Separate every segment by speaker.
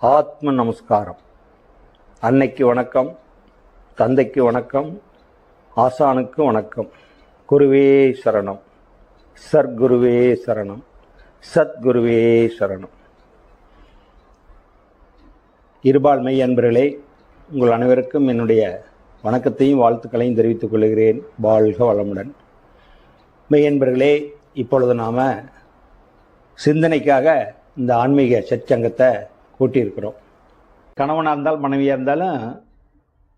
Speaker 1: ஆத்ம நமஸ்காரம். அன்னைக்கு வணக்கம் தந்தைக்கு வணக்கம் ஆசானுக்கு வணக்கம். குருவே சரணம். சர்க்குருவே சரணம். சத்குருவே சரணம். இருபால் மெய் அன்பர்களே உங்கள் அனைவருக்கும் என்னுடைய வணக்கத்தையும் வாழ்த்துக்களையும் தெரிவித்துக் கொள்கிறேன். வாழ்க வளமுடன். மெய்யன்பர்களே இப்பொழுது நாம் சிந்தனைக்காக இந்த ஆன்மீக சச்சங்கத்தை கூட்டியிருக்கிறோம். கணவனாக இருந்தாலும் மனைவியாக இருந்தாலும்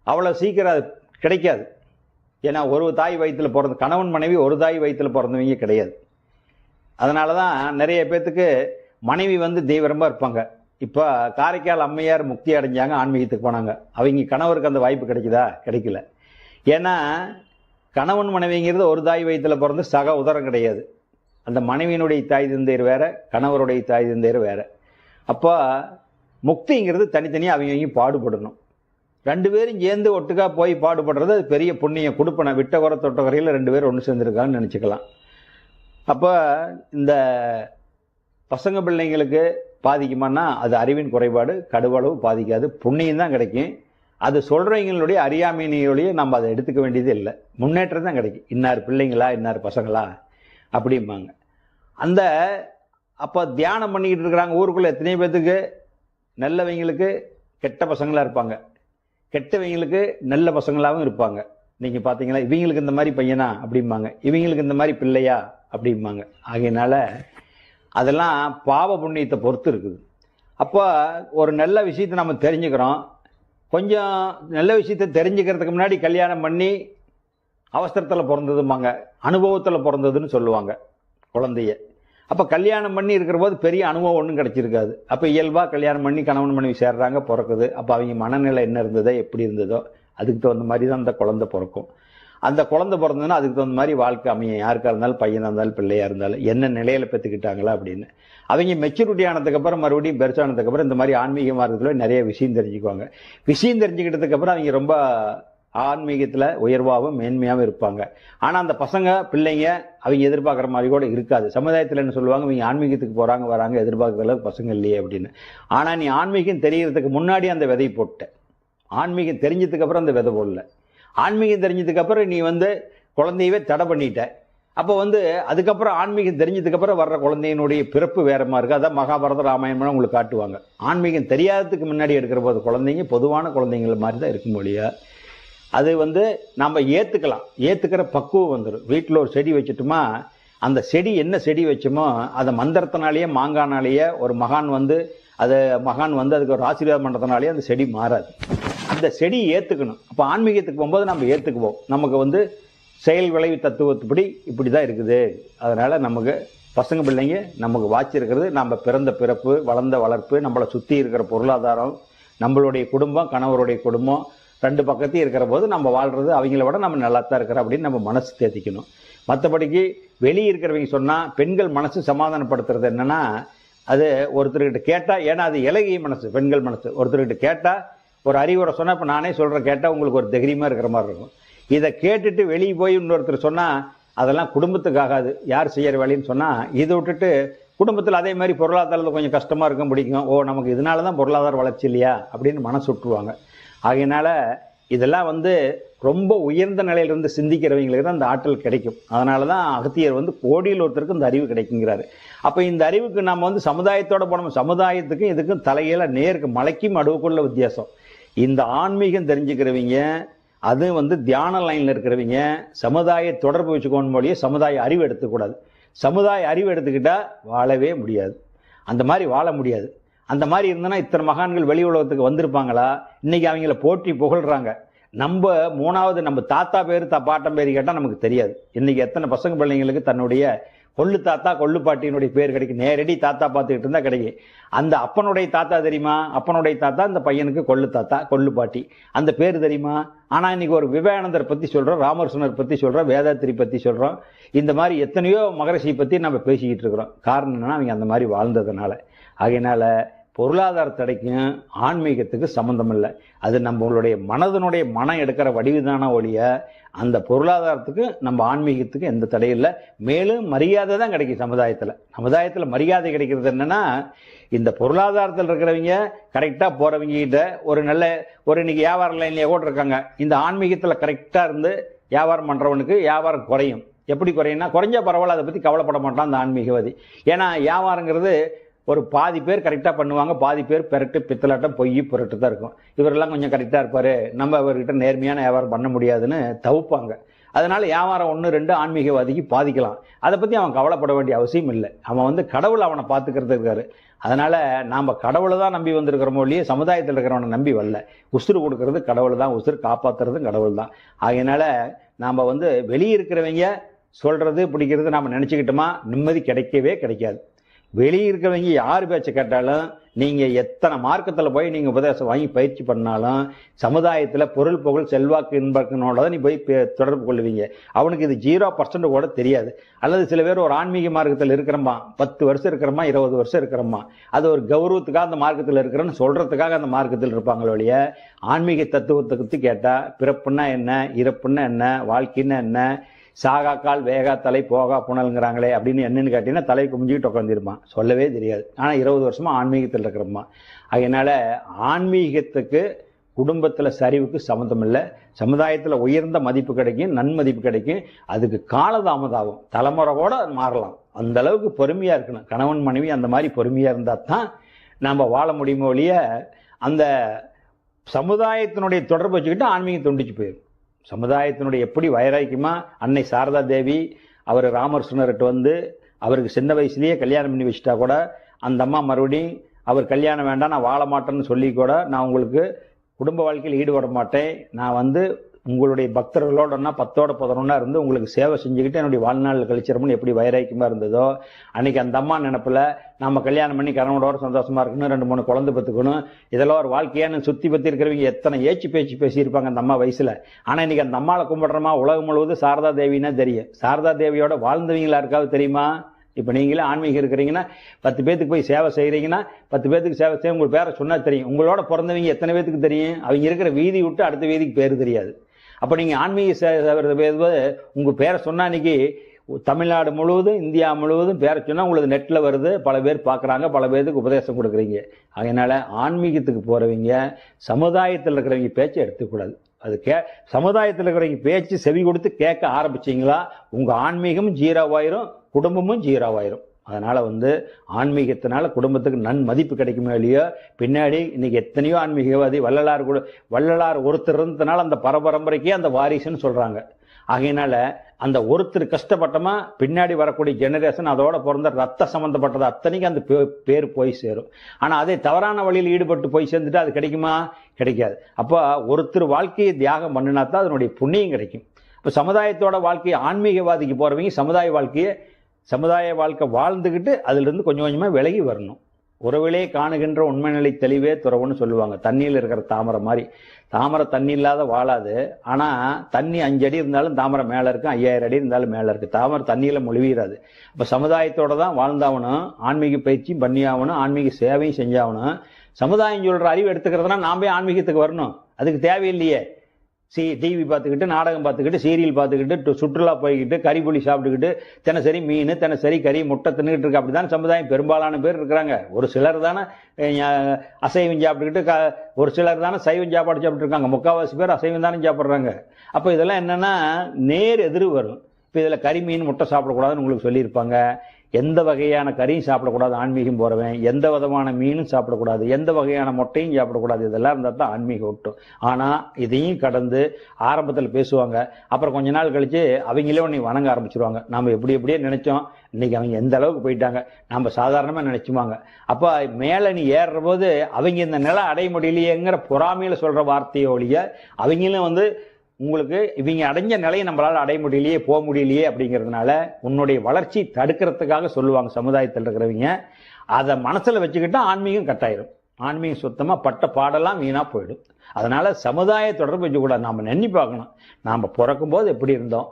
Speaker 1: அவ்வளோ சீக்கிரம் அது கிடைக்காது. ஏன்னா ஒரு தாய் வயிற்றில் பிறந்த கணவன் மனைவி ஒரு தாய் வயிற்றில் பிறந்தவங்க கிடையாது. அதனால தான் நிறைய பேர்த்துக்கு மனைவி வந்து தீவிரமாக இருப்பாங்க. இப்போ காரைக்கால் அம்மையார் முக்தி அடைஞ்சாங்க ஆன்மீகத்துக்கு போனாங்க. அவங்க கணவருக்கு அந்த வாய்ப்பு கிடைக்குதா? கிடைக்கல. ஏன்னா கணவன் மனைவிங்கிறது ஒரு தாய் வயிற்றில் பிறந்து சக உதரம் கிடையாது. அந்த மனைவியினுடைய தாய் தந்தையர் வேறு கணவருடைய தாய் தந்தையர் வேறு. அப்போ முக்திங்கிறது தனித்தனியாக அவங்க அவங்க பாடுபடணும். ரெண்டு பேரும் சேர்ந்து ஒட்டுக்கா போய் பாடுபடுறது அது பெரிய புண்ணியம். கொடுப்பன விட்ட குறை தொட்ட குறையில் ரெண்டு பேரும் ஒன்று சேர்ந்துருக்கான்னு நினச்சிக்கலாம். அப்போ இந்த பசங்க பிள்ளைங்களுக்கு பாதிக்குமான்னா அது அறிவின் குறைபாடு கடுவளவு பாதிக்காது. புண்ணியம் தான் கிடைக்கும். அது சொல்கிறவங்களுடைய அறியாமையினுடைய நம்ம அதை எடுத்துக்க வேண்டியது இல்லை. முன்னேற்றம் தான் கிடைக்கும். இன்னார் பிள்ளைங்களா இன்னார் பசங்களா? அப்படிம்பாங்க. அந்த அப்போ தியானம் பண்ணிக்கிட்டு இருக்கிறாங்க ஊருக்குள்ளே எத்தனையோ பேர்த்துக்கு நல்லவங்களுக்கு கெட்ட பசங்களாக இருப்பாங்க. கெட்டவங்களுக்கு நல்ல பசங்களாகவும் இருப்பாங்க. நீங்கள் பார்த்தீங்களா இவங்களுக்கு இந்த மாதிரி பையனா அப்படிம்பாங்க. இவங்களுக்கு இந்த மாதிரி பிள்ளையா அப்படிம்பாங்க. ஆகையினால அதெல்லாம் பாவ புண்ணியத்தை பொறுத்து இருக்குது. அப்போ ஒரு நல்ல விஷயத்தை நம்ம தெரிஞ்சுக்கிறோம். கொஞ்சம் நல்ல விஷயத்தை தெரிஞ்சுக்கிறதுக்கு முன்னாடி கல்யாணம் பண்ணி அவசரத்தில் பிறந்ததும்பாங்க. அனுபவத்தில் பிறந்ததுன்னு சொல்லுவாங்க குழந்தைய. அப்போ கல்யாணம் பண்ணி இருக்கிற போது பெரிய அனுபவம் ஒன்றும் கிடச்சிருக்காது. அப்போ இயல்பாக கல்யாணம் பண்ணி கணவன் மனைவி சேர்றாங்க பிறக்குது. அப்போ அவங்க மனநிலை என்ன இருந்ததோ எப்படி இருந்ததோ அதுக்கு தகுந்த மாதிரி தான் அந்த குழந்தை பிறக்கும். அந்த குழந்தை பிறந்ததுன்னா அதுக்கு தகுந்த மாதிரி வாழ்க்கை அமைய யாருக்காக இருந்தாலும் பையனாக இருந்தாலும் பிள்ளையாக இருந்தாலும் என்ன நிலையில் பெற்றுக்கிட்டாங்களா அப்படின்னு. அவங்க மெச்சூரிட்டி ஆனதுக்கப்புறம் மறுபடியும் பெருசானதுக்கப்புறம் இந்த மாதிரி ஆன்மீக மார்க்கத்தில் நிறைய விஷயம் தெரிஞ்சுக்குவாங்க. விஷயம் தெரிஞ்சுக்கிட்டதுக்கப்புறம் அவங்க ரொம்ப ஆன்மீகத்தில் உயர்வாகவும் மேன்மையாகவும் இருப்பாங்க. ஆனால் அந்த பசங்க பிள்ளைங்க அவங்க எதிர்பார்க்குற மாதிரி கூட இருக்காது. சமுதாயத்தில் என்ன சொல்லுவாங்க? இவங்க ஆன்மீகத்துக்கு போகிறாங்க வராங்க எதிர்பார்க்குற அளவுக்கு பசங்க இல்லையே அப்படின்னு. ஆனால் நீ ஆன்மீகம் தெரியறதுக்கு முன்னாடி அந்த விதை போட்ட. ஆன்மீகம் தெரிஞ்சதுக்கப்புறம் அந்த விதை போடல. ஆன்மீகம் தெரிஞ்சதுக்கப்புறம் நீ வந்து குழந்தையவே தடை பண்ணிட்ட. அப்போ வந்து அதுக்கப்புறம் ஆன்மீகம் தெரிஞ்சதுக்கப்புறம் வர்ற குழந்தையினுடைய பிறப்பு வேறமாக மாதிரி அதான் மகாபாரத ராமாயணம்லாம் உங்களுக்கு காட்டுவாங்க. ஆன்மீகம் தெரியாததுக்கு முன்னாடி எடுக்கிற போது குழந்தைங்க பொதுவான குழந்தைங்கள மாதிரி தான் இருக்கும் மொழியாக அது வந்து நம்ம ஏற்றுக்கலாம் ஏற்றுக்கிற பக்குவம் வந்துடும் வீட்டில் ஒரு செடி வச்சுட்டோமா அந்த செடி என்ன செடி வச்சோமோ அதை மந்திரத்தினாலேயே மாங்கானாலேயே ஒரு மகான் வந்து அதை மகான் வந்து அதுக்கு ஒரு ஆசீர்வாதம் பண்ணுறதுனாலேயே அந்த செடி மாறாது. அந்த செடி ஏற்றுக்கணும் அப்போ ஆன்மீகத்துக்கு போகும்போது நம்ம ஏற்றுக்குவோம் நமக்கு வந்து செயல் விளைவு தத்துவத்துப்படி இப்படி தான் இருக்குது. அதனால் நமக்கு பசங்க பிள்ளைங்க நமக்கு வாச்சிருக்கிறது நம்ம பிறந்த பிறப்பு வளர்ந்த வளர்ப்பு நம்மளை சுற்றி இருக்கிற பொருளாதாரம் நம்மளுடைய குடும்பம் கணவருடைய குடும்பம் ரெண்டு பக்கத்தையும் இருக்கிற போது நம்ம வாழ்கிறது அவங்கள விட நம்ம நல்லா தான் இருக்கிறோம் அப்படின்னு நம்ம மனசு தேத்திக்கணும். மற்றபடிக்கு வெளியே இருக்கிறவங்க சொன்னால் பெண்கள் மனசு சமாதானப்படுத்துறது என்னென்னா அது ஒருத்தர்கிட்ட கேட்டால் ஏன்னா அது இலகிய மனசு பெண்கள் மனசு. ஒருத்தர்கிட்ட கேட்டால் ஒரு அறிவுரை சொன்னால் இப்போ நானே சொல்கிறேன் கேட்டால் உங்களுக்கு ஒரு தைரியமாக இருக்கிற மாதிரி இருக்கும். இதை கேட்டுட்டு வெளியே போய் இன்னொருத்தர் சொன்னால் அதெல்லாம் குடும்பத்துக்காகாது யார் செய்கிற வேலைன்னு சொன்னால் இதை விட்டுட்டு குடும்பத்தில் அதே மாதிரி பொருளாதாரத்தில் கொஞ்சம் கஷ்டமாக இருக்கும் பிடிக்கும் ஓ நமக்கு இதனால தான் பொருளாதார வளர்ச்சி இல்லையா? அப்படின்னு மனசு விட்டுருவாங்க ஆகையினால இதெல்லாம் வந்து ரொம்ப உயர்ந்த நிலையிலிருந்து சிந்திக்கிறவங்களுக்கு தான் அந்த ஆற்றல் கிடைக்கும். அதனால தான் அகத்தியர் வந்து கோடியில் ஒருத்தருக்கு இந்த அறிவு கிடைக்குங்கிறாரு. அப்போ இந்த அறிவுக்கு நம்ம வந்து சமுதாயத்தோட போனோம். சமுதாயத்துக்கும் இதுக்கும் தலையில நேருக்கு மலைக்கும் அடுவுக்குள்ள வித்தியாசம். இந்த ஆன்மீகம் தெரிஞ்சுக்கிறவங்க அது வந்து தியான லைனில் இருக்கிறவங்க சமுதாய தொடர்பு வச்சுக்கோன்னு மொழியே சமுதாய அறிவு எடுத்துக்கூடாது. சமுதாய அறிவு எடுத்துக்கிட்டால் வாழவே முடியாது. அந்த மாதிரி வாழ முடியாது. அந்த மாதிரி இருந்தனா இத்தனை மகான்கள் வெளி உலகத்துக்கு வந்திருப்பாங்களா? இன்னைக்கு அவங்கள போற்றி புகழ்கிறாங்க நம்ம மூணாவது நம்ம தாத்தா பேர் தா பாட்டம் பேர் கேட்டால் நமக்கு தெரியாது. இன்னைக்கு எத்தனை பசங்க பிள்ளைங்களுக்கு தன்னுடைய கொள்ளு தாத்தா கொள்ளு பாட்டியினுடைய பேர் கிடைக்கும். நேரடி தாத்தா பார்த்துக்கிட்டு இருந்தால் கிடைக்கும். அந்த அப்பனுடைய தாத்தா தெரியுமா? அப்பனுடைய தாத்தா இந்த பையனுக்கு கொள்ளு தாத்தா கொள்ளு பாட்டி. அந்த பேர் தெரியுமா? ஆனால் இன்னைக்கு ஒரு விவேகானந்தர் பற்றி சொல்கிறோம் ராமகிருஷ்ணர் பற்றி சொல்கிறோம் வேதாத்திரி பற்றி சொல்கிறோம் இந்த மாதிரி எத்தனையோ மகரிஷியை பற்றி நம்ம பேசிக்கிட்டு இருக்கிறோம். காரணம் என்னன்னா அவங்க அந்த மாதிரி வாழ்ந்ததுனால. ஆகையினால பொருளாதார தடைக்கும் ஆன்மீகத்துக்கு சம்மந்தம் இல்லை. அது நம்மளுடைய மனதனுடைய மனம் எடுக்கிற வடிவுதான ஒழிய அந்த பொருளாதாரத்துக்கு நம்ம ஆன்மீகத்துக்கு எந்த தடையும் இல்லை. மேலும் மரியாதை தான் கிடைக்கும் சமுதாயத்தில். சமுதாயத்தில் மரியாதை கிடைக்கிறது என்னன்னா இந்த பொருளாதாரத்தில் இருக்கிறவங்க கரெக்டாக போகிறவங்க கிட்ட ஒரு நல்ல ஒரு இன்னைக்கு வியாபார லைன்லேயே கூட இருக்காங்க இந்த ஆன்மீகத்தில் கரெக்டாக இருந்து வியாபாரம் பண்ணுறவனுக்கு வியாபாரம் குறையும். எப்படி குறையும்னா குறைஞ்ச பரவாயில்ல அதை பற்றி கவலைப்பட மாட்டான் அந்த ஆன்மீகவாதி. ஏன்னா வியாபாரங்கிறது ஒரு பாதி பேர் கரெக்டாக பண்ணுவாங்க பாதி பேர் பெரட்டு பித்தலாட்டம் பொய் புரட்டு தான் இருக்கும். இவரெல்லாம் கொஞ்சம் கரெக்டாக இருப்பார். நம்ம அவர்கிட்ட நேர்மையான வியாபாரம் பண்ண முடியாதுன்னு தவிப்பாங்க. அதனால் வியாபாரம் ஒன்று ரெண்டு ஆன்மீகவாதிக்கு பாதிக்கலாம். அதை பற்றி அவன் கவலைப்பட வேண்டிய அவசியம் இல்லை. அவன் வந்து கடவுள் அவனை பார்த்துக்கிறது இருக்காரு. அதனால் நாம் கடவுளை தான் நம்பி வந்திருக்கிறோமோ இல்லையே சமுதாயத்தில் இருக்கிறவனை நம்பி வரல. உசுறு கொடுக்கறது கடவுள் தான் உசுறு காப்பாற்றுறதும் கடவுள் தான். ஆகையினால நாம் வந்து வெளியே இருக்கிறவங்க சொல்கிறது பிடிக்கிறது நாம் நினச்சிக்கிட்டோமா? நிம்மதி கிடைக்கவே கிடைக்காது. வெளியே இருக்கிறவங்க யார் பேச்சை கேட்டாலும் நீங்கள் எத்தனை மார்க்கத்தில் போய் நீங்கள் உபதேசம் வாங்கி பயிற்சி பண்ணாலும் சமுதாயத்தில் பொருள் புகழ் செல்வாக்கு இன்பக்கனோட தான் நீ போய் தொடர்பு கொள்ளுவீங்க. அவனுக்கு இது ஜீரோ பர்சன்ட் கூட தெரியாது. அல்லது சில பேர் ஒரு ஆன்மீக மார்க்கத்தில் இருக்கிறம்மா பத்து வருஷம் இருக்கிறம்மா இருபது வருஷம் இருக்கிறம்மா அது ஒரு கௌரவத்துக்காக அந்த மார்க்கத்தில் இருக்கிறேன்னு சொல்கிறதுக்காக அந்த மார்க்கத்தில் இருப்பாங்களே ஒழிய ஆன்மீக தத்துவத்தை பற்றி கேட்டால் பிறப்புன்னா என்ன இறப்புன்னா என்ன வாழ்க்கைன்னா என்ன சாகாக்கால் வேகா தலை போகா புனல்ங்கிறாங்களே அப்படின்னு என்னன்னு கேட்டீங்கன்னா தலை குமிஞ்சிக்கிட்டு உட்காந்துருப்பான் சொல்லவே தெரியாது. ஆனால் இருபது வருஷமா ஆன்மீகத்தில் இருக்கிறம்மா. அதனால ஆன்மீகத்துக்கு குடும்பத்தில் சரிவுக்கு சம்மந்தம் இல்லை. சமுதாயத்தில் உயர்ந்த மதிப்பு கிடைக்கும் நன்மதிப்பு கிடைக்கும். அதுக்கு காலதாமதம் ஆகும் தலைமுறை கூட அது மாறலாம். அந்த அளவுக்கு பொறுமையாக இருக்கணும். கணவன் மனைவி அந்த மாதிரி பொறுமையாக இருந்தால் தான் நம்ம வாழ முடியுமோ ஒழிய அந்த சமுதாயத்தினுடைய தொடர்பு வச்சுக்கிட்டு ஆன்மீகம் துண்டிச்சு போயிடும் சமுதாயத்தினுடைய எப்படி வைராக்கியமா அன்னை சாரதா தேவி அவர் ராமர் சுனர்கிட்ட வந்து அவருக்கு சின்ன வயசுலேயே கல்யாணம் பண்ணி வச்சுட்டா கூட அந்த அம்மா மறுபடியும் அவர் கல்யாணம் வேண்டாம் நான் வாழ மாட்டேன்னு சொல்லி கூட நான் உங்களுக்கு குடும்ப வாழ்க்கையில் ஈடுபட மாட்டேன். நான் வந்து உங்களுடைய பக்தர்களோடனா பத்தோட பதினொன்னா இருந்து உங்களுக்கு சேவை செஞ்சுக்கிட்டு என்னுடைய வாழ்நாள் கழிச்சிடமுன்னு எப்படி வைராக்கியமா இருந்ததோ அன்னைக்கு அந்த அம்மா நினப்பில் நம்ம கல்யாணம் பண்ணி கணவனோட சந்தோஷமா இருக்கணும் ரெண்டு மூணு குழந்தை பெற்றுக்கணும் இதெல்லாம் ஒரு வாழ்க்கையான சுத்தி பத்தி இருக்கிறவங்க எத்தனை ஏச்சு பேச்சு பேசியிருப்பாங்க அந்த அம்மா வயசுல. ஆனா இன்னைக்கு அந்த அம்மாவை கும்பிடுறோமா உலகம் முழுவதும் சாரதா தேவின்னா தெரியும். சாரதா தேவியோட வாழ்ந்தவங்களா இருக்காவது தெரியுமா? இப்போ நீங்களே ஆன்மீகம் இருக்கிறீங்கன்னா பத்து பேத்துக்கு போய் சேவை செய்கிறீங்கன்னா பத்து பேத்துக்கு சேவை செய்ய உங்களுக்கு பேரை சொன்னால் தெரியும். உங்களோட பிறந்தவங்க எத்தனை பேத்துக்கு தெரியும்? அவங்க இருக்கிற வீதி விட்டு அடுத்த வீதிக்கு பேர் தெரியாது. அப்போ நீங்கள் ஆன்மீக சேவை உங்கள் பேரை சொன்னால் இன்னைக்கு தமிழ்நாடு முழுவதும் இந்தியா முழுவதும் பேரை சொன்னால் உங்களுக்கு நெட்டில் வருது பல பேர் பார்க்குறாங்க பல பேருக்கு உபதேசம் கொடுக்குறீங்க. அதனால் ஆன்மீகத்துக்கு போகிறவங்க சமுதாயத்தில் இருக்கிறவங்க பேச்சை எடுத்துக்கூடாது. அது கே சமுதாயத்தில் இருக்கிறவங்க பேச்சு செவி கொடுத்து கேட்க ஆரம்பிச்சிங்களா உங்கள் ஆன்மீகமும் ஜீரோவாயிரும் குடும்பமும் ஜீரோவாயிரும் அதனால் வந்து ஆன்மீகத்தினால குடும்பத்துக்கு நன் மதிப்பு கிடைக்குமே இல்லையோ பின்னாடி இன்னைக்கு எத்தனையோ ஆன்மீகவாதி வள்ளலார் கூட வள்ளலார் ஒருத்தர் இருந்ததுனால அந்த பரபரம்பரைக்கே அந்த வாரிசுன்னு சொல்கிறாங்க ஆகையினால அந்த ஒருத்தர் கஷ்டப்பட்டமா பின்னாடி வரக்கூடிய ஜெனரேஷன் அதோட பிறந்த ரத்த சம்மந்தப்பட்டது அத்தனைக்கு அந்த பே- பேர் போய் சேரும். ஆனால் அதே தவறான வழியில் ஈடுபட்டு போய் சேர்ந்துட்டு அது கிடைக்குமா? கிடைக்காது. அப்போ ஒருத்தர் வாழ்க்கையை தியாகம் பண்ணினா தான் அதனுடைய புண்ணியம் கிடைக்கும். இப்போ சமுதாயத்தோட வாழ்க்கையை ஆன்மீகவாதிக்கு போகிறவங்க சமுதாய வாழ்க்கையை சமுதாய வாழ்க்கை வாழ்ந்துக்கிட்டு அதிலிருந்து கொஞ்சம் கொஞ்சமாக விலகி வரணும். உறவிலே காணுகின்ற உண்மை நிலை தெளிவே துறவுன்னு சொல்லுவாங்க. தண்ணியில் இருக்கிற தாமரை மாதிரி. தாமரை தண்ணி இல்லாத வாழாது. ஆனால் தண்ணி அஞ்சு அடி இருந்தாலும் தாமரை மேலே இருக்கும் ஐயாயிரம் அடி இருந்தாலும் மேலே இருக்குது தாமரை தண்ணியில் மொழிவிடாது இப்போ சமுதாயத்தோடு தான் வாழ்ந்தாகணும் ஆன்மீக பயிற்சியும் பண்ணியாகணும் ஆன்மீக சேவையும் செஞ்சாகணும் சமுதாயம் சொல்கிற அறிவு எடுத்துக்கிறதுனா நாம் போய் ஆன்மீகத்துக்கு வரணும். அதுக்கு தேவையில்லையே. சி டிவி பார்த்துக்கிட்டு நாடகம் பார்த்துக்கிட்டு சீரியல் பார்த்துக்கிட்டு சுற்றுலா போய்கிட்டு கறி புளி சாப்பிட்டுக்கிட்டு தினசரி மீன் தினசரி கறி முட்டை தின்னுக்கிட்டு இருக்கு அப்படிதான் சமுதாயம்? பெரும்பாலான பேர் இருக்கிறாங்க. ஒரு சிலர் தானே அசைவம் சாப்பிட்டுக்கிட்டு க ஒரு சிலர் தானே சைவம் சாப்பாடு சாப்பிட்டுருக்காங்க. முக்கால்வாசி பேர் அசைவம் தானே சாப்பிட்றாங்க. அப்போ இதெல்லாம் என்னென்னா நேர் எதிர் வரும். இப்போ இதில் கறி மீன் முட்டை சாப்பிடக்கூடாதுன்னு உங்களுக்கு சொல்லியிருப்பாங்க. எந்த வகையான கறியும் சாப்பிடக்கூடாது ஆன்மீகம் போகிறவன் எந்த விதமான மீனும் சாப்பிடக்கூடாது. எந்த வகையான மொட்டையும் சாப்பிடக்கூடாது. இதெல்லாம் இருந்தால் தான் ஆன்மீகம் ஒட்டும். ஆனால் இதையும் கடந்து ஆரம்பத்தில் பேசுவாங்க. அப்புறம் கொஞ்ச நாள் கழித்து அவங்களே உன்னை வணங்க ஆரம்பிச்சிருவாங்க. நம்ம எப்படி எப்படியே நினைச்சோம். இன்னைக்கு அவங்க எந்த அளவுக்கு போயிட்டாங்க. நம்ம சாதாரணமாக நினைச்சுவாங்க அப்போ மேலே நீ ஏறுற போது அவங்க இந்த நிலை அடைய முடியலையேங்கிற பொறாமையில் சொல்கிற வார்த்தையை ஒழிய அவங்களும் வந்து உங்களுக்கு இவங்க அடைஞ்ச நிலையை நம்மளால் அடைய முடியலையே போக முடியலையே அப்படிங்கிறதுனால உன்னுடைய வளர்ச்சி தடுக்கிறதுக்காக சொல்லுவாங்க சமுதாயத்தில் இருக்கிறவங்க. அதை மனசில் வச்சுக்கிட்டா ஆன்மீகம் கட்டாயிரும். ஆன்மீகம் சுத்தமாக பட்ட பாடெல்லாம் வீணாக போயிடும். அதனால் சமுதாய தொடர்பு வச்சுக்கூடாது. நாம் நின்னி பார்க்கணும். நாம் பிறக்கும்போது எப்படி இருந்தோம்?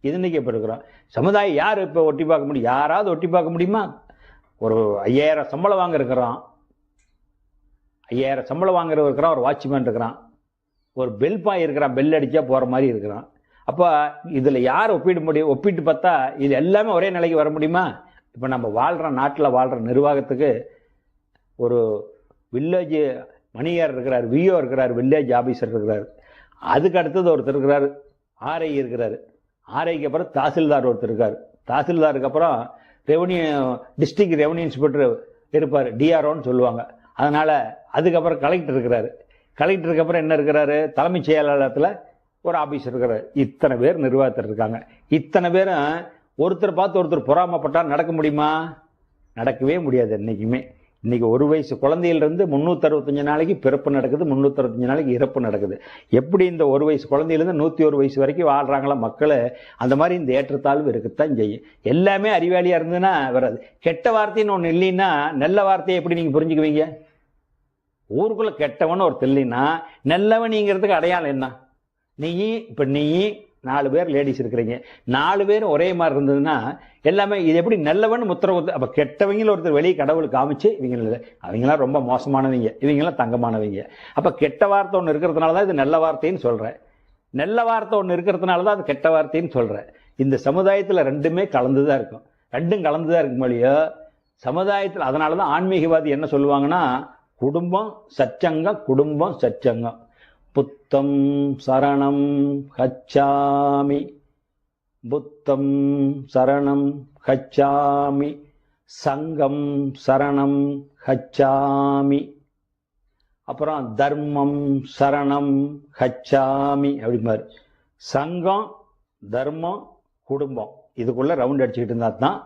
Speaker 1: இது இன்னைக்கு எப்படி இருக்கிறோம்? சமுதாயம் யார் இப்போ ஒட்டி பார்க்க முடியும்? யாராவது ஒட்டி பார்க்க முடியுமா? ஒரு ஐயாயிரம் சம்பளம் வாங்கிருக்கிறான் ஐயாயிரம் சம்பளம் வாங்குறவர் இருக்கிறான் ஒரு வாட்ச்மேன் இருக்கிறான். ஒரு பெல் பாய் இருக்கிறான் பெல் அடிச்சா போகிற மாதிரி இருக்கிறான். அப்போ இதில் யார் ஒப்பிட முடியும் ஒப்பிட்டு பார்த்தா இது எல்லாமே ஒரே நிலைக்கு வர முடியுமா? இப்போ நம்ம வாழ்கிற நாட்டில் வாழ்கிற நிர்வாகத்துக்கு ஒரு வில்லேஜ் மணியார் இருக்கிறார் விஓ இருக்கிறார் வில்லேஜ் ஆஃபீஸர் இருக்கிறார். அதுக்கு அடுத்தது ஒருத்தர் இருக்கிறார் ஆர்ஐ இருக்கிறார். ஆர்ஐக்கு அப்புறம் தாசில்தார் ஒருத்தர் இருக்கார். தாசில்தாருக்கு அப்புறம் ரெவன்யூ டிஸ்ட்ரிக்ட் ரெவன்யூ இன்ஸ்பெக்டர் இருப்பார் டிஆர்ஓன்னு சொல்லுவாங்க. அதனால் அதுக்கப்புறம் கலெக்டர் இருக்கிறாரு. கலெக்டருக்கு அப்புறம் என்ன இருக்கிறாரு? தலைமைச் செயலாளரத்தில் ஒரு ஆஃபீஸ் இருக்கிறார். இத்தனை பேர் நிர்வாகத்தில் இருக்காங்க. இத்தனை பேரும் ஒருத்தர் பார்த்து ஒருத்தர் பொறாமப்பட்டால் நடக்க முடியுமா? நடக்கவே முடியாது என்றைக்குமே இன்றைக்கி ஒரு வயசு குழந்தையிலிருந்து முந்நூற்றறுபத்தஞ்சு நாளைக்கு பிறப்பு நடக்குது முந்நூற்றறுபத்தஞ்சு நாளைக்கு இறப்பு நடக்குது. எப்படி இந்த ஒரு வயசு குழந்தையிலேருந்து நூற்றி ஒரு வயசு வரைக்கும் வாழ்கிறாங்களா மக்கள் அந்த மாதிரி இந்த ஏற்றத்தாழ்வு இருக்கத்தான் செய்யும். எல்லாமே அறிவாளியாக இருந்ததுன்னா வராது கெட்ட வார்த்தைன்னு ஒன்று இல்லைன்னா நல்ல வார்த்தையை எப்படி நீங்கள் புரிஞ்சுக்குவீங்க? ஊருக்குள்ளே கெட்டவன் ஒரு இல்லைன்னா நல்லவனிங்கிறதுக்கு அடையாளம் என்ன? நீ இப்போ நீ நாலு பேர் லேடிஸ் இருக்கிறீங்க. நாலு பேரும் ஒரே மாதிரி இருந்ததுன்னா எல்லாமே இது எப்படி நல்லவன் முத்திர அப்போ கெட்டவங்களும் ஒருத்தர் வெளியே கடவுள் காமிச்சு இவங்க அவங்களாம் ரொம்ப மோசமானவங்க இவங்களாம் தங்கமானவங்க. அப்போ கெட்ட வார்த்தை ஒன்று இருக்கிறதுனால தான் இது நல்ல வார்த்தைன்னு சொல்கிறேன் நல்ல வார்த்தை ஒன்று இருக்கிறதுனால தான் அது கெட்ட வார்த்தைன்னு சொல்கிறேன் இந்த சமுதாயத்தில் ரெண்டுமே கலந்து தான் இருக்கும். ரெண்டும் கலந்து தான் இருக்கும் மொழியோ சமுதாயத்தில் அதனால தான் ஆன்மீகவாதி என்ன சொல்லுவாங்கன்னா குடும்பம் சச்சங்கம் குடும்பம் சச்சங்கம் புத்தம் சரணம் ஹச்சாமி புத்தம் சரணம் ஹச்சாமி சங்கம் சரணம் ஹச்சாமி அப்புறம் தர்மம் சரணம் ஹச்சாமி அப்படிம்பாரு. சங்கம் தர்மம் குடும்பம். இதுக்குள்ளே ரவுண்ட் அடிச்சுக்கிட்டு இருந்தால் தான்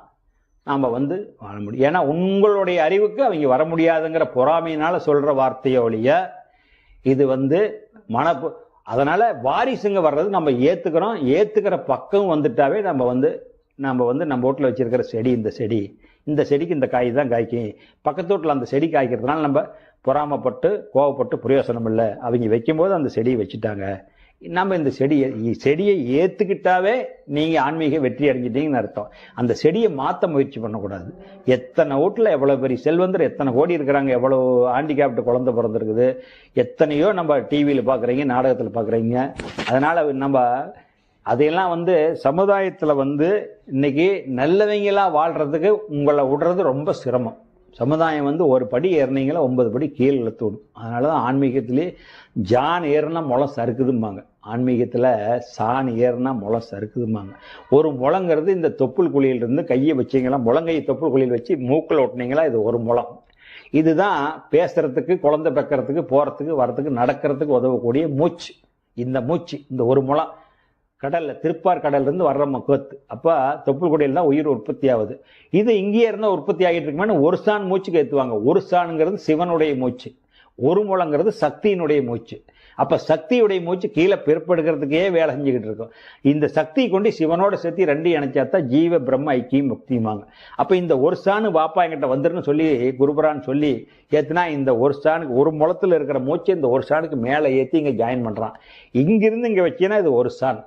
Speaker 1: நாம் வந்து வாழ முடியும். ஏன்னா உங்களுடைய அறிவுக்கு அவங்க வர முடியாதுங்கிற பொறாமையினால் சொல்கிற வார்த்தையை ஒழிய இது வந்து மனப்பு அதனால் வாரிசுங்க வர்றது நம்ம ஏற்றுக்கிறோம் ஏற்றுக்கிற பக்கம் வந்துட்டாவே நம்ம வந்து நம்ம வந்து நம்ம வீட்டில் வச்சுருக்கிற செடி இந்த செடி இந்த செடிக்கு இந்த காய் தான் காய்க்கும். பக்கத்து வீட்டில் அந்த செடி காய்க்கிறதுனால நம்ம பொறாமப்பட்டு கோவப்பட்டு பிரயோசனம் இல்லை அவங்க வைக்கும்போது அந்த செடியை வச்சுட்டாங்க. நம்ம இந்த செடியை செடியை ஏற்றுக்கிட்டாவே நீங்கள் ஆன்மீக வெற்றி அடைஞ்சிட்டீங்கன்னு அர்த்தம். அந்த செடியை மாற்ற முயற்சி பண்ணக்கூடாது. எத்தனை வீட்டில் எவ்வளோ பெரிய செல்வந்தர் எத்தனை கோடி இருக்கிறாங்க எவ்வளோ ஹேண்டிகேப்டு குழந்தை பிறந்திருக்குது எத்தனையோ நம்ம டிவியில் பார்க்குறீங்க நாடகத்தில் பார்க்குறீங்க அதனால் நம்ம அதையெல்லாம் வந்து சமுதாயத்தில் வந்து இன்னைக்கு நல்லவங்களாக வாழ்கிறதுக்கு உங்களை விடுறது ரொம்ப சிரமம். சமுதாயம் வந்து ஒரு படி ஏறினீங்களா ஒன்பது படி கீழே இழுத்து விடும் அதனால தான் ஆன்மீகத்திலே ஜான் ஏறினா முளம் சறுக்குதும்பாங்க. ஆன்மீகத்தில் சாணி ஏறுனா முளம் சறுக்குதும்பாங்க. ஒரு முளங்கிறது இந்த தொப்புள் குழியிலிருந்து கையை வச்சிங்களா? முழங்கையை தொப்புள் குழியில் வச்சு மூக்கில் ஒட்டினீங்களா? இது ஒரு முளம். இதுதான் பேசுறதுக்கு குழந்தை பெக்கிறதுக்கு போகிறதுக்கு வரத்துக்கு நடக்கிறதுக்கு உதவக்கூடிய மூச்சு. இந்த மூச்சு இந்த ஒரு முளம். கடலில் திருப்பார் கடல்லேருந்து வர்ற மக்கத்து அப்போ தொப்புள் குடியில் தான் உயிர் உற்பத்தி ஆகுது. இது இங்கேயே இருந்தால் உற்பத்தி ஆகிட்டு இருக்குமேனு ஒரு சான் மூச்சுக்கு ஏற்றுவாங்க ஒரு சானுங்கிறது சிவனுடைய மூச்சு. ஒரு முளங்கிறது சக்தியினுடைய மூச்சு. அப்போ சக்தியுடைய மூச்சு கீழே பிற்படுக்கிறதுக்கே வேலை செஞ்சுக்கிட்டு இருக்கும். இந்த சக்தியை கொண்டு சிவனோட சேர்த்து ரெண்டு இணைச்சாத்தான் ஜீவ பிரம்ம ஐக்கியம் முக்தியுமாங்க. அப்போ இந்த ஒரு சாணு வாப்பா என்கிட்ட வந்துருன்னு சொல்லி குருபரான்னு சொல்லி ஏற்றுனா இந்த ஒரு ஸ்டானுக்கு ஒரு முளத்தில் இருக்கிற மூச்சு இந்த ஒரு ஸ்டானுக்கு மேலே ஏற்றி இங்கே ஜாயின் பண்ணுறான் இங்கிருந்து இங்கே வச்சீங்கன்னா இது ஒரு சான்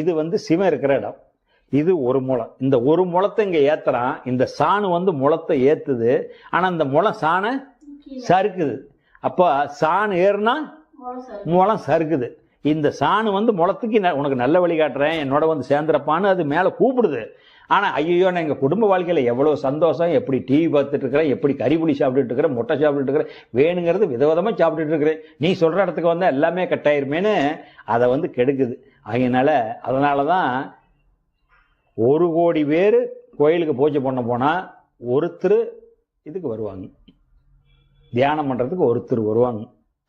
Speaker 1: இது வந்து சிவன் இருக்கிற இடம். இது ஒரு முளம். இந்த ஒரு முளத்தை இங்கே ஏத்துறான். இந்த சாணு வந்து முளத்தை ஏத்துது. ஆனால் இந்த முளம் சாணை சறுக்குது. அப்போ சாண் ஏறுனா முளம் சறுக்குது. இந்த சாணு வந்து முளத்துக்கு உனக்கு நல்ல வழி காட்டுறேன் என்னோட வந்து சேர்ந்துறப்பான்னு அது மேலே கூப்பிடுது. ஆனால் ஐயோ நான் எங்கள் குடும்ப வாழ்க்கையில் எவ்வளோ சந்தோஷம் எப்படி டிவி பார்த்துட்டு இருக்கிறேன் எப்படி கறிபுளி சாப்பிட்டுட்டு இருக்கிறேன் முட்டை சாப்பிட்டுட்டு இருக்கிறேன் வேணுங்கிறது விதவிதமாக சாப்பிட்டுட்டு இருக்கிறேன். நீ சொல்கிற இடத்துக்கு வந்தால் எல்லாமே கட்டாயிருமேன்னு அதை வந்து கெடுக்குது. அதனால் அதனால தான் ஒரு கோடி பேர் கோயிலுக்கு பூஜை பண்ண போனால் ஒருத்தர் இதுக்கு வருவாங்க. தியானம் பண்ணுறதுக்கு ஒருத்தர் வருவாங்க.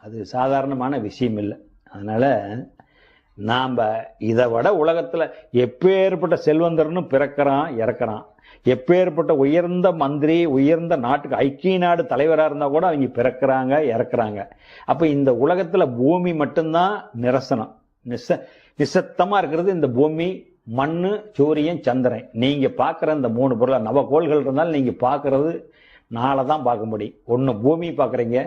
Speaker 1: அது சாதாரணமான விஷயம் இல்லை அதனால் நாம் இதை விட உலகத்தில் எப்பேற்பட்ட செல்வந்தர்னு பிறக்கிறான் இறக்கிறான். எப்பேற்பட்ட உயர்ந்த மந்திரி உயர்ந்த நாட்டுக்கு ஐக்கிய நாடு தலைவராக இருந்தால் கூட அவங்க பிறக்கிறாங்க இறக்குறாங்க. அப்போ இந்த உலகத்தில் பூமி மட்டும்தான் நிரசனம். நிச நிசத்தமாக இருக்கிறது இந்த பூமி மண் சூரியன் சந்திரன். நீங்கள் பார்க்குற இந்த மூணு பொருளை நவகோள்கள் இருந்தாலும் நீங்கள் பார்க்குறது நாளை தான் பார்க்க முடியும். ஒன்று பூமி பார்க்குறீங்க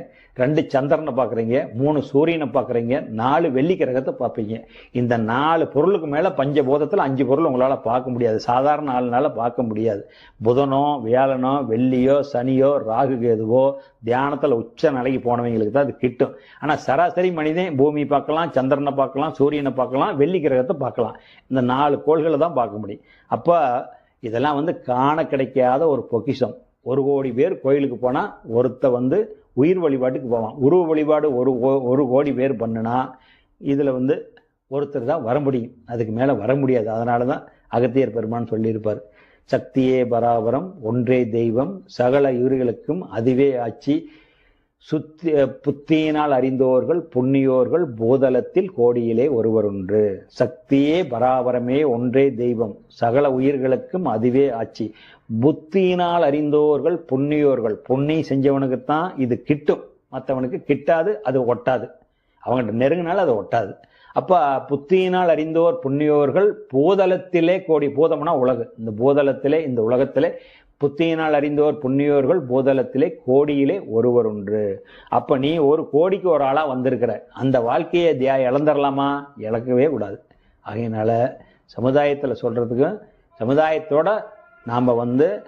Speaker 1: ரெண்டு சந்திரனை பார்க்குறீங்க மூணு சூரியனை பார்க்குறீங்க நாலு வெள்ளி கிரகத்தை பார்ப்பீங்க. இந்த நாலு பொருளுக்கு மேலே பஞ்சபூதத்தில் அஞ்சு பொருள் உங்களால் பார்க்க முடியாது. சாதாரண ஆளுனால பார்க்க முடியாது. புதனோ வியாழனோ வெள்ளியோ சனியோ ராகு கேதுவோ தியானத்தில் உச்ச நிலைக்கு போனவங்களுக்கு தான் அது கிட்டும். ஆனால் சராசரி மனிதன் பூமி பார்க்கலாம் சந்திரனை பார்க்கலாம் சூரியனை பார்க்கலாம் வெள்ளி கிரகத்தை பார்க்கலாம். இந்த நாலு கோள்களை தான் பார்க்க முடியும். அப்போ இதெல்லாம் வந்து காண கிடைக்காத ஒரு பொக்கிஷம். ஒரு கோடி பேர் கோயிலுக்கு போனால் ஒருத்த வந்து உயிர் வழிபாட்டுக்கு போவான். உருவ வழிபாடு ஒரு கோ- ஒரு கோடி பேர் பண்ணுனா இதில் வந்து ஒருத்தர் தான் வர முடியும். அதுக்கு மேலே வர முடியாது. அதனால தான் அகத்தியர் பெருமான் சொல்லியிருப்பார். சக்தியே பராபரம் ஒன்றே தெய்வம் சகல உயிர்களுக்கும் அதுவே ஆட்சி. சுத்தி புத்தியினால் அறிந்தோர்கள் புண்ணியோர்கள் பூதலத்தில் கோடியிலே ஒருவருண்டு. சக்தியே பராபரமே ஒன்றே தெய்வம். சகல உயிர்களுக்கும் அதுவே ஆட்சி. புத்தியினால் அறிந்தோர்கள் புண்ணியோர்கள். புண்ணி செஞ்சவனுக்குத்தான் இது கிட்டும். மற்றவனுக்கு கிட்டாது அது ஒட்டாது. அவங்கள்ட்ட நெருங்கினால அது ஒட்டாது. அப்போ புத்தியினால் அறிந்தோர் புண்ணியோர்கள் பூதலத்திலே கோடி பூதம்னா உலகு. இந்த பூதலத்திலே இந்த உலகத்திலே புத்தியினால் அறிந்தோர் புண்ணியோர்கள் பூதலத்திலே கோடியிலே ஒருவர் உண்டு. அப்ப நீ ஒரு கோடிக்கு ஒரு ஆளா வந்திருக்கிற. அந்த வாழ்க்கையை தியா இழந்துடலாமா இழக்கவே கூடாது. ஆகையினால சமுதாயத்தில் சொல்கிறதுக்கும் சமுதாயத்தோட நாம் வந்து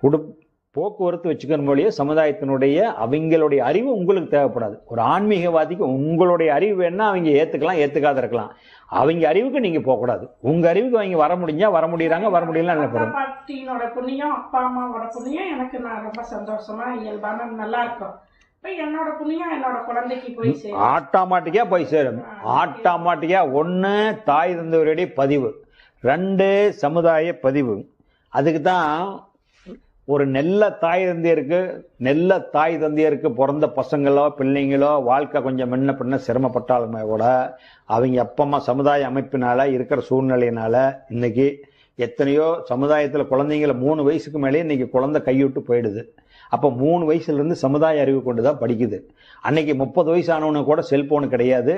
Speaker 1: குடு போக்குவரத்து வச்சுக்கணும் மொழியே சமுதாயத்தினுடைய அவங்களுடைய அறிவு உங்களுக்கு தேவைப்படாது. ஒரு ஆன்மீகவாதிக்கு உங்களுடைய அறிவு வேணா அவங்க ஏத்துக்கலாம் ஏத்துக்காத இருக்கலாம். அவங்க அறிவுக்கு நீங்க போகக்கூடாது. உங்க அறிவுக்கு அவங்க வர முடிஞ்சா வர முடியறாங்க வர முடியல
Speaker 2: அப்பா பாட்டினோட புண்ணியம் அப்பா அம்மாவோட புண்ணியம் எனக்கு நான் ரொம்ப சந்தோஷமா இயல்பான நல்லா இருக்கும். குழந்தைக்கு போய் சேரும்.
Speaker 1: ஆட்டாமாட்டிக்கா போய் சேரும். ஆட்டாமாட்டிக்கா ஒன்று தாய் தந்தவருடைய பதிவு. ரெண்டு சமுதாய பதிவு. அதுக்கு தான் ஒரு நல்ல தாய் தந்தையருக்கு நல்ல தாய் தந்தையருக்கு பிறந்த பசங்களோ பிள்ளைங்களோ வாழ்க்கை கொஞ்சம் முன்ன பின்ன சிரமப்பட்டாலுமே கூட அவங்க அப்பம்மா சமுதாய அமைப்பினால் இருக்கிற சூழ்நிலையினால் இன்னைக்கு எத்தனையோ சமுதாயத்தில் குழந்தைங்கள மூணு வயசுக்கு மேலே இன்றைக்கி குழந்தை கைவிட்டு போயிடுது. அப்போ மூணு வயசுலேருந்து சமுதாய அறிவு கொண்டு தான் படிக்குது. அன்னைக்கு முப்பது வயசு ஆனவனுக்கு கூட செல்போன் கிடையாது.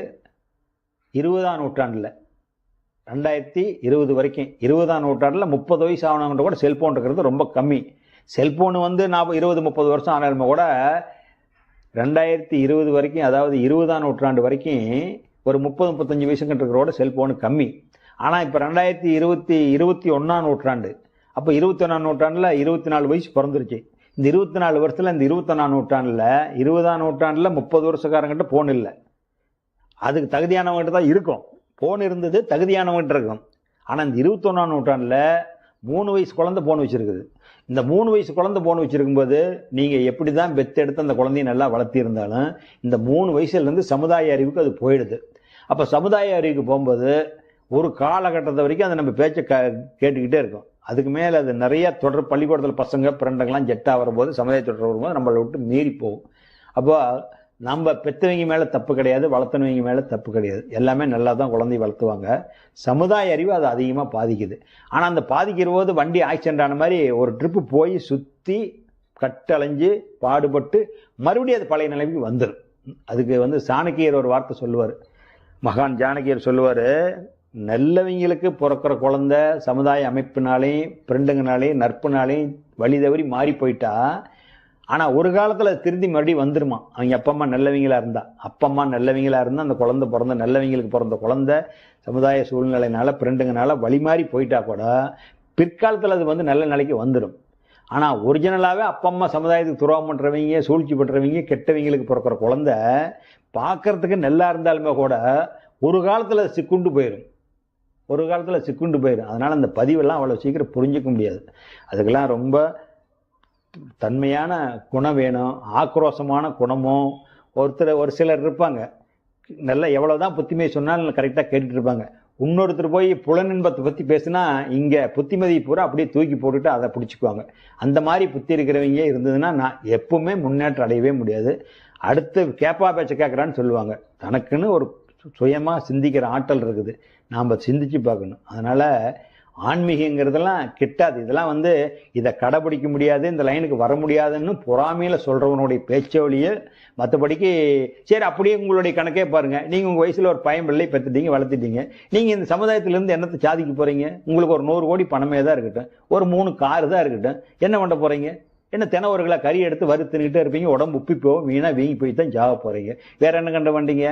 Speaker 1: இருபதாம் நூற்றாண்டில் ரெண்டாயிரத்தி இருபது வரைக்கும் இருபதாம் நூற்றாண்டில் முப்பது வயசு ஆனவங்க கூட செல்போன் இருக்கிறது ரொம்ப கம்மி. செல்ஃபோன் வந்து நாற்பது இருபது முப்பது வருஷம் ஆனாலுமே கூட ரெண்டாயிரத்தி இருபது வரைக்கும் அதாவது இருபதாம் நூற்றாண்டு வரைக்கும் ஒரு முப்பது முப்பத்தஞ்சு வயசுக்கிட்ட இருக்கிறோட செல்ஃபோனு கம்மி. ஆனால் இப்போ ரெண்டாயிரத்தி இருபத்தி இருபத்தி ஒன்றாம் நூற்றாண்டு. அப்போ இருபத்தி ஒன்றாம் நூற்றாண்டில் இருபத்தி நாலு வயசு பிறந்துருச்சு. இந்த இருபத்தி நாலு வருஷத்தில் இந்த இருபத்தொன்னாம் நூற்றாண்டில் இருபதாம் நூற்றாண்டில் முப்பது வருஷக்காரங்கிட்ட ஃபோன் இல்லை. அதுக்கு தகுதியானவங்ககிட்ட தான் இருக்கும். ஃபோன் இருந்தது தகுதியானவங்ககிட்ட இருக்கும். ஆனால் இந்த இருபத்தொன்னாம் நூற்றாண்டில் மூணு வயசு குழந்தை ஃபோன் வச்சுருக்குது. இந்த மூணு வயசு குழந்தை போன் வச்சிருக்கும்போது நீங்கள் எப்படி தான் பெத்தெடுத்து அந்த குழந்தைய நல்லா வளர்த்திருந்தாலும் இந்த மூணு வயசுலேருந்து சமுதாய அறிவுக்கு அது போயிடுது. அப்போ சமுதாய அறிவுக்கு போகும்போது ஒரு காலகட்டத்தை வரைக்கும் அதை நம்ம பேச்சை க கேட்டுக்கிட்டே இருக்கோம். அதுக்கு மேலே அது நிறையா தொடர் பள்ளிக்கூடத்தில் பசங்க பிறண்டங்கள்லாம் ஜெட்டாக வரும்போது சமுதாய தொடர் வரும்போது நம்மளை விட்டு மீறி போகும். அப்போ நம்ம பெற்றவங்க மேலே தப்பு கிடையாது வளர்த்தனவங்க மேலே தப்பு கிடையாது. எல்லாமே நல்லா தான் குழந்தை வளர்த்துவாங்க. சமுதாய அறிவு அது அதிகமாக பாதிக்குது. ஆனால் அந்த பாதிக்கிற போது வண்டி ஆக்சிடென்ட் ஆன மாதிரி ஒரு ட்ரிப்பு போய் சுற்றி கட்டளைஞ்சு பாடுபட்டு மறுபடியும் அது பழைய நிலைமைக்கு வந்துடும் அதுக்கு வந்து சாணக்கியர் ஒரு வார்த்தை சொல்லுவார். மகான் ஜானகியர் சொல்லுவார் நல்லவங்களுக்கு பிறக்கிற குழந்தை சமுதாய அமைப்பினாலையும் பிரெண்டுங்கனாலையும் நட்புனாலையும் வழி தவறி மாறி போயிட்டா ஆனால் ஒரு காலத்தில் திருந்தி மறுபடியும் வந்துருமா? அவங்க அப்பா அம்மா நல்லவங்களா இருந்தா? அப்பா அம்மா நல்லவங்களா இருந்தால் அந்த குழந்தை பிறந்த நல்லவங்களுக்கு பிறந்த குழந்தை சமுதாய சூழ்நிலைனால பிரெண்டுங்கனால வழிமாறி போயிட்டா கூட பிற்காலத்தில் அது வந்து நல்ல நிலைக்கு வந்துடும் ஆனால் ஒரிஜினலாகவே அப்பா அம்மா சமுதாயத்துக்கு துரோகம் பண்ணுறவங்க சூழ்ச்சி பண்ணுறவங்க கெட்டவங்களுக்கு பிறக்கிற குழந்தை பார்க்கறதுக்கு நல்லா இருந்தாலுமே கூட ஒரு காலத்தில் சிக்குண்டு போயிடும் ஒரு காலத்தில் சிக்குண்டு போயிடும் அதனால் அந்த பதிவெல்லாம் அவ்வளோ சீக்கிரம் புரிஞ்சிக்க முடியாது. அதுக்கெல்லாம் ரொம்ப தன்மையான குணம் வேணும் ஆக்ரோஷமான குணமும் ஒருத்தர் ஒரு சிலர் இருப்பாங்க. நல்லா எவ்வளோ தான் புத்திமதி சொன்னாலும் கரெக்டாக கேட்டுட்டு இருப்பாங்க. இன்னொருத்தர் போய் புலனின்பத்தை பற்றி பேசுனா இங்கே புத்திமதி பூரா அப்படியே தூக்கி போட்டுட்டு அதை பிடிச்சிக்குவாங்க. அந்த மாதிரி புத்தி இருக்கிறவங்க இருந்ததுன்னா நான் எப்பவுமே முன்னேற்றம் அடையவே முடியாது. அடுத்து கேப்பா பேச்ச கேட்குறான்னு சொல்லுவாங்க. தனக்குன்னு ஒரு சுயமாக சிந்திக்கிற ஆற்றல் இருக்குது. நாம் சிந்திச்சு பார்க்கணும். அதனால் ஆன்மீகங்கிறதெல்லாம் கிட்டாது. இதெல்லாம் வந்து இதை கடைபிடிக்க முடியாது இந்த லைனுக்கு வர முடியாதுன்னு பொறாமையில் சொல்கிறவனுடைய பேச்சொழிய மற்றபடிக்கு சரி அப்படியே உங்களுடைய கணக்கே பாருங்கள் நீங்கள் உங்கள் வயசில் ஒரு பையன் பிள்ளை பெற்றுட்டீங்க வளர்த்துட்டீங்க. நீங்கள் இந்த சமுதாயத்திலேருந்து என்னத்தை சாதிக்க போகிறீங்க உங்களுக்கு ஒரு நூறு கோடி பணமே தான் இருக்கட்டும். ஒரு மூணு காரு தான் இருக்கட்டும். என்ன பண்ண போகிறீங்க என்ன தினம் ஒரு கிலோ கறி எடுத்து வறுத்துக்கிட்டே இருப்பீங்க உடம்பு உப்பி போகும் வீணாக வீங்கி போய் தான் ஜாக போகிறீங்க வேறு என்ன கண்ட வண்டிங்க?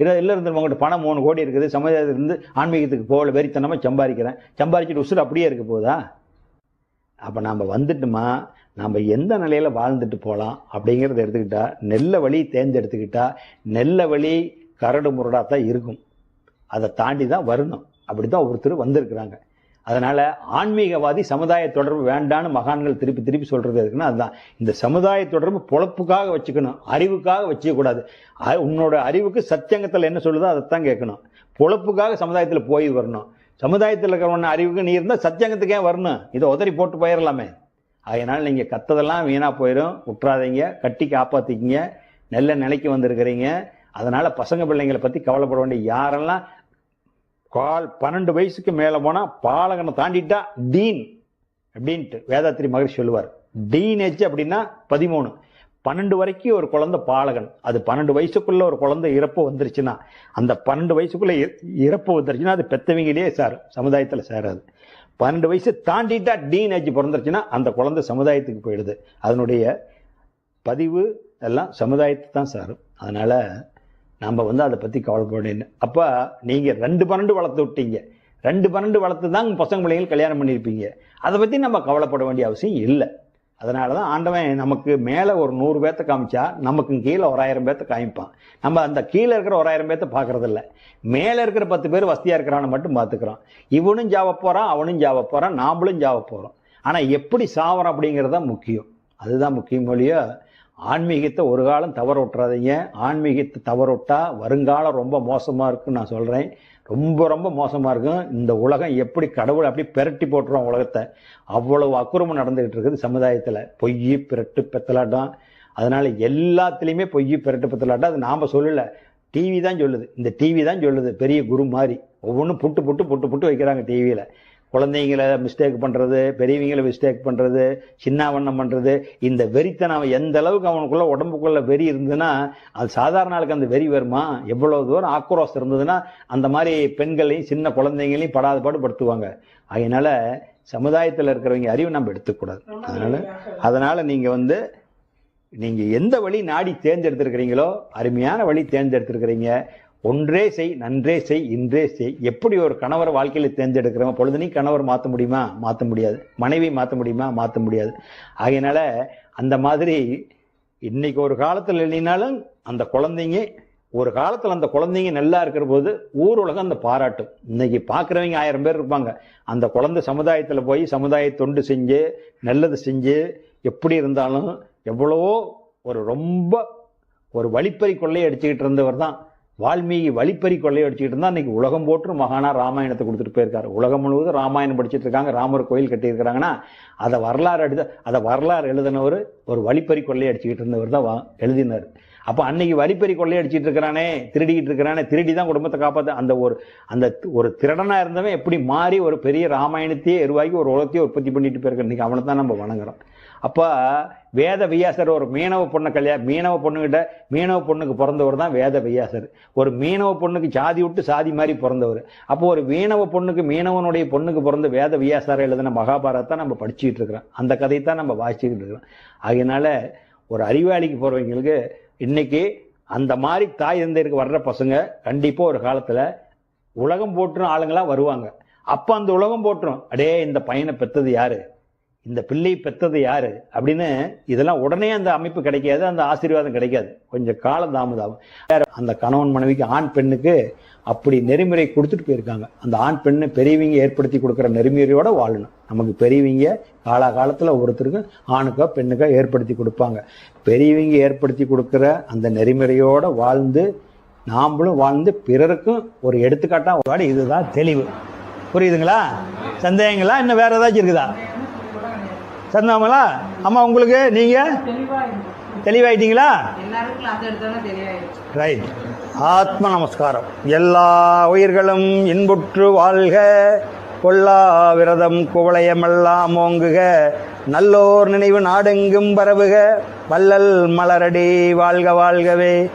Speaker 1: இல்லை இல்லை இருந்து உங்கள்கிட்ட பணம் மூணு கோடி இருக்குது சமுதாயத்திலிருந்து ஆன்மீகத்துக்கு போகல வெறித்தனமாக சம்பாதிக்கிறேன். சம்பாதிச்சிட்டு உசுறு அப்படியே இருக்க போதா? அப்போ நாம் வந்துட்டுமா? நம்ம எந்த நிலையில் வாழ்ந்துட்டு போகலாம் அப்படிங்கிறத எடுத்துக்கிட்டா நெல்ல வழி தேர்ந்தெடுத்துக்கிட்டா நெல்ல வழி கரடு முரடாக தான் இருக்கும். அதை தாண்டி தான் வரணும். அப்படி தான் ஒருத்தர் வந்திருக்கிறாங்க. அதனால் ஆன்மீகவாதி சமுதாய தொடர்பு வேண்டான்னு மகான்கள் திருப்பி திருப்பி சொல்கிறது எதுக்குன்னா அதுதான். இந்த சமுதாய தொடர்பு பொழப்புக்காக வச்சுக்கணும் அறிவுக்காக வச்சுக்கக்கூடாது. உன்னோட அறிவுக்கு சத்தியங்கத்தில் என்ன சொல்லுதோ அதைத்தான் கேட்கணும். பொழப்புக்காக சமுதாயத்தில் போய் வரணும். சமுதாயத்தில் இருக்கிறவன அறிவுக்கு நீ இருந்தால் சத்தியங்கத்துக்கே வரணும். இதை உதறி போட்டு போயிடலாமே அதனால் நீங்கள் கத்ததெல்லாம் வீணாக போயிடும் விட்றாதீங்க கட்டி காப்பாற்றிக்கிங்க நல்ல நிலைக்கு வந்திருக்கிறீங்க. அதனால் பசங்க பிள்ளைங்களை பற்றி கவலைப்பட வேண்டிய யாரெல்லாம் கால் பன்னெண்டு வயசுக்கு மேலே போனால் பாலகனை தாண்டிட்டா டீன் அப்படின்ட்டு வேதாத்திரி மகர்ஷி சொல்லுவார். டீன் ஏஜ் அப்படின்னா பதிமூணு. பன்னெண்டு வரைக்கும் ஒரு குழந்தை பாலகன். அது பன்னெண்டு வயசுக்குள்ள ஒரு குழந்தை இறப்பு வந்துருச்சுன்னா அந்த பன்னெண்டு வயசுக்குள்ள இ- இறப்பு வந்துருச்சுன்னா அது பெத்தவங்களே சார் சமுதாயத்தில் சேராது. பன்னெண்டு வயசு தாண்டிட்டா டீன் ஏஜ் பிறந்துருச்சுன்னா அந்த குழந்தை சமுதாயத்துக்கு போயிடுது. அதனுடைய பதிவு எல்லாம் சமுதாயத்தை தான் சாரும். அதனால் நம்ம வந்து அதை பற்றி கவலைப்படணும். அப்போ நீங்கள் ரெண்டு பன்னெண்டு வளர்த்து விட்டீங்க. ரெண்டு பன்னெண்டு வளர்த்து தான் உங்க பசங்க பிள்ளைங்க கல்யாணம் பண்ணியிருப்பீங்க. அதை பற்றி நம்ம கவலைப்பட வேண்டிய அவசியம் இல்லை. அதனால தான் ஆண்டவன் நமக்கு மேலே ஒரு நூறு பேர்த்த காமிச்சா நமக்கு கீழே ஒரு ஆயிரம் பேர்த்த காமிப்பான். நம்ம அந்த கீழே இருக்கிற ஒரு ஆயிரம் பேர்த்த பார்க்குறதில்ல. மேலே இருக்கிற பத்து பேர் வசதியாக இருக்கிறான்னு மட்டும் பார்த்துக்கிறோம். இவனும் ஜாவ போகிறான் அவனும் ஜாவ போகிறான் நாமளும் ஜாவ போகிறோம் ஆனால் எப்படி சாவரம் அப்படிங்கிறது தான் முக்கியம். அதுதான் முக்கியம் மொழியோ ஆன்மீகத்தை ஒரு காலம் தவற விட்டுறாதீங்க ஆன்மீகத்தை தவற வருங்காலம் ரொம்ப மோசமாக இருக்குன்னு நான் சொல்கிறேன் ரொம்ப ரொம்ப மோசமாக இருக்கும். இந்த உலகம் எப்படி கடவுள் அப்படி பெரட்டி போட்டுரும் உலகத்தை? அவ்வளவு அக்குரமம் நடந்துகிட்டு இருக்குது சமுதாயத்தில். பொய் பிரட்டு பெத்தலாட்டம். அதனால் எல்லாத்துலேயுமே பொய் பிரட்டு பெத்தலாட்டம். அது நாம் சொல்லலை. டிவி தான் சொல்லுது. இந்த டிவி தான் சொல்லுது. பெரிய குரு மாதிரி. ஒவ்வொன்றும் புட்டு புட்டு புட்டு புட்டு வைக்கிறாங்க டிவியில் குழந்தைங்கள மிஸ்டேக் பண்ணுறது பெரியவங்களை மிஸ்டேக் பண்ணுறது சின்னாவண்ணம் பண்ணுறது இந்த வெறித்தனம் எந்த அளவுக்கு அவனுக்குள்ள உடம்புக்குள்ள வெறி இருந்ததுன்னா அது சாதாரண ஆளுக்கு அந்த வெறி வருமா? எவ்வளவு தூரம் ஆக்ரோஷம் இருந்ததுன்னா அந்த மாதிரி பெண்களையும் சின்ன குழந்தைங்களையும் படாத பாடுபடுத்துவாங்க படுத்துவாங்க. சமுதாயத்தில் இருக்கிறவங்க அறிவு நம்ம எடுத்துக்கூடாது அதனால் அதனால் நீங்கள் வந்து நீங்கள் எந்த வழி நாடி தேர்ந்தெடுத்திருக்கிறீங்களோ அருமையான வழி தேர்ந்தெடுத்திருக்கிறீங்க. ஒன்றே செய் நன்றே செய் இன்றே செய். எப்படி ஒரு கணவர் வாழ்க்கையில் தேர்ந்தெடுக்கிறோம் நீ கணவர் மாற்ற முடியுமா? மாற்ற முடியாது. மனைவி மாற்ற முடியுமா? மாற்ற முடியாது. ஆகையினால அந்த மாதிரி இன்னைக்கு ஒரு காலத்தில் இல்லைனாலும் அந்த குழந்தைங்க ஒரு காலத்தில் அந்த குழந்தைங்க நல்லா இருக்கிற போது ஊர் உலகம் அந்த பாராட்டும். இன்னைக்கு பார்க்குறவங்க ஆயிரம் பேர் இருப்பாங்க. அந்த குழந்தை சமுதாயத்தில் போய் சமுதாய தொண்டு செஞ்சு நல்லது செஞ்சு எப்படி இருந்தாலும் எவ்வளவோ ஒரு ரொம்ப ஒரு வழிப்பறி கொள்ளையை அடிச்சுக்கிட்டு இருந்தவர் தான் வால்மீகி வழிப்பறி கொள்ளையை அடிச்சுக்கிட்டு இருந்தா இன்னைக்கு உலகம் போட்டு மகானா ராமாயணத்தை கொடுத்துட்டு போயிருக்காரு. உலகம் முழுவதும் ராமாயணம் படிச்சுட்டு இருக்காங்க. ராமர் கோயில் கட்டியிருக்கிறாங்கன்னா அதை வரலாறு அடித்த அதை வரலாறு எழுதினவர் ஒரு வழிப்பறி கொள்ளையடிச்சுக்கிட்டு இருந்தவர் தான் எழுதினார். அப்போ அன்னைக்கு வரிப்பறி கொள்ளையடிச்சிட்டு இருக்கிறானே திருடிக்கிட்டு இருக்கிறானே திருடி தான் குடும்பத்தை காப்பாற்ற அந்த ஒரு அந்த தி- ஒரு திருடனாக இருந்தவன் எப்படி மாறி ஒரு பெரிய ராமாயணத்தையே எருவாகி ஒரு உலகத்தையே உற்பத்தி பண்ணிட்டு போயிருக்க இன்றைக்கி அவனை தான் நம்ம வணங்குறோம். அப்போ வேத வியாசர் ஒரு மீனவ பொண்ணை கல்யாணம் மீனவ பொண்ணுகிட்ட மீனவ பொண்ணுக்கு பிறந்தவர் தான் வேத வியாசர். ஒரு மீனவ பொண்ணுக்கு சாதி விட்டு சாதி மாதிரி பிறந்தவர். அப்போ ஒரு மீனவ பொண்ணுக்கு மீனவனுடைய பொண்ணுக்கு பிறந்த வேத வியாசாரம் எழுதின மகாபாரதத்தை நம்ம படிச்சுக்கிட்டு இருக்கிறோம். அந்த கதையை தான் நம்ம வாசிச்சுக்கிட்டு இருக்கிறோம். அதனால ஒரு அறிவாளிக்கு போகிறவங்களுக்கு இன்னைக்கு அந்த மாதிரி தாய் தந்தையருக்கு வர்ற பசங்க கண்டிப்பாக ஒரு காலத்தில் உலகம் போட்டுரும் ஆளுங்களாம் வருவாங்க. அப்போ அந்த உலகம் போட்டுரும் அடே இந்த பையனை பெத்தது யாரு? இந்த பிள்ளை பெத்தது யாரு? அப்படின்னு இதெல்லாம் உடனே அந்த அமைப்பு கிடைக்காது அந்த ஆசீர்வாதம் கிடைக்காது. கொஞ்சம் காலம் தாமதாகும் அந்த கணவன் மனைவிக்கு ஆண் பெண்ணுக்கு அப்படி நெறிமுறை கொடுத்துட்டு போயிருக்காங்க. அந்த ஆண் பெண்ணு பெரியவங்க ஏற்படுத்தி கொடுக்குற நெறிமுறையோட வாழணும். நமக்கு பெரியவங்க காலாகாலத்தில் ஒவ்வொருத்தருக்கும் ஆணுக்கோ பெண்ணுக்கோ ஏற்படுத்தி கொடுப்பாங்க. பெரியவங்க ஏற்படுத்தி கொடுக்குற அந்த நெறிமுறையோட வாழ்ந்து நாமளும் வாழ்ந்து பிறருக்கும் ஒரு எடுத்துக்காட்டாக வாடி இதுதான் தெளிவு. புரியுதுங்களா? சந்தேகங்களா? இன்னும் வேற ஏதாச்சும் இருக்குதா? சந்தாமலா அம்மா உங்களுக்கு நீங்கள் தெளிவாயிட்டீங்களா? ரைட் ஆத்ம நமஸ்காரம். எல்லா உயிர்களும் இன்புற்று வாழ்க. கொல்லா விரதம் குவளையமெல்லாம் ஓங்குக. நல்லோர் நினைவு நாடெங்கும் பரவுக. வள்ளல் மலரடி வாழ்க வாழ்கவே.